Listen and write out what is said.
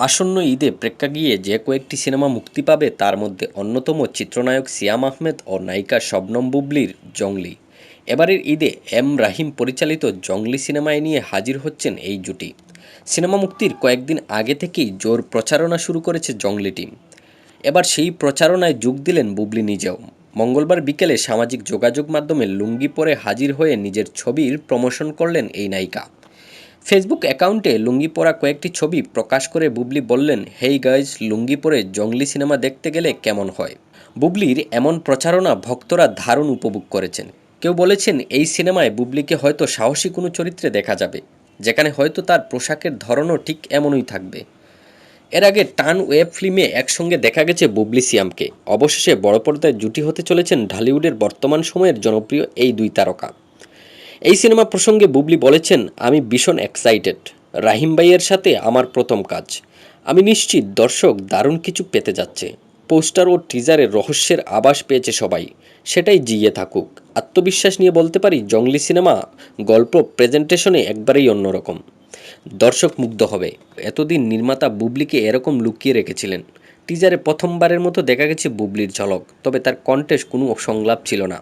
আসন্ন ঈদে প্রেক্ষাগৃহে যে কয়েকটি সিনেমা মুক্তি পাবে, তার মধ্যে অন্যতম চিত্রনায়ক সিয়াম আহমেদ ও নায়িকা শবনম বুবলির জংলি। এবারের ঈদে এম রাহিম পরিচালিত জংলি সিনেমায় নিয়ে হাজির হচ্ছেন এই জুটি। সিনেমা মুক্তির কয়েকদিন আগে থেকেই জোর প্রচারণা শুরু করেছে জংলি টিম। এবার সেই প্রচারণায় যোগ দিলেন বুবলি নিজেও। মঙ্গলবার বিকেলে সামাজিক যোগাযোগ মাধ্যমে লুঙ্গি পরে হাজির হয়ে নিজের ছবির প্রমোশন করলেন এই নায়িকা। ফেসবুক অ্যাকাউন্টে লুঙ্গি পরা কয়েকটি ছবি প্রকাশ করে বুবলি বললেন, হেই গাইজ, লুঙ্গি পরে জঙ্গলি সিনেমা দেখতে গেলে কেমন হয়? বুবলির এমন প্রচারণা ভক্তরা দারুণ উপভোগ করেছেন। কেউ বলেছেন, এই সিনেমায় বুবলিকে হয়তো সাহসী কোনো চরিত্রে দেখা যাবে, যেখানে হয়তো তার পোশাকের ধরনও ঠিক এমনই থাকবে। এর আগে টান ওয়েব ফিল্মে একসঙ্গে দেখা গেছে বুবলি সিয়ামকে। অবশেষে বড় পর্দায় জুটি হতে চলেছেন ঢালিউডের বর্তমান সময়ের জনপ্রিয় এই দুই তারকা। এই সিনেমা প্রসঙ্গে বুবলি বলেছেন, আমি ভীষণ এক্সাইটেড রাহিম ভাইয়ের সাথে আমার প্রথম কাজ। আমি নিশ্চিত দর্শক দারুণ কিছু পেতে যাচ্ছে। পোস্টার ও টিজারে রহস্যের আভাস পেয়েছে সবাই। সেটাই জিয়ে থাকুক। আত্মবিশ্বাস নিয়ে বলতে পারি জংলি সিনেমা গল্প প্রেজেন্টেশনে একবারেই অন্যরকম। দর্শক মুগ্ধ হবে। এতদিন নির্মাতা বুবলিকে এরকম লুকিয়ে রেখেছিলেন। টিজারে প্রথমবারের মতো দেখা গেছে বুবলির ঝলক, তবে তার কণ্ঠে কোনো সংলাপ ছিল না।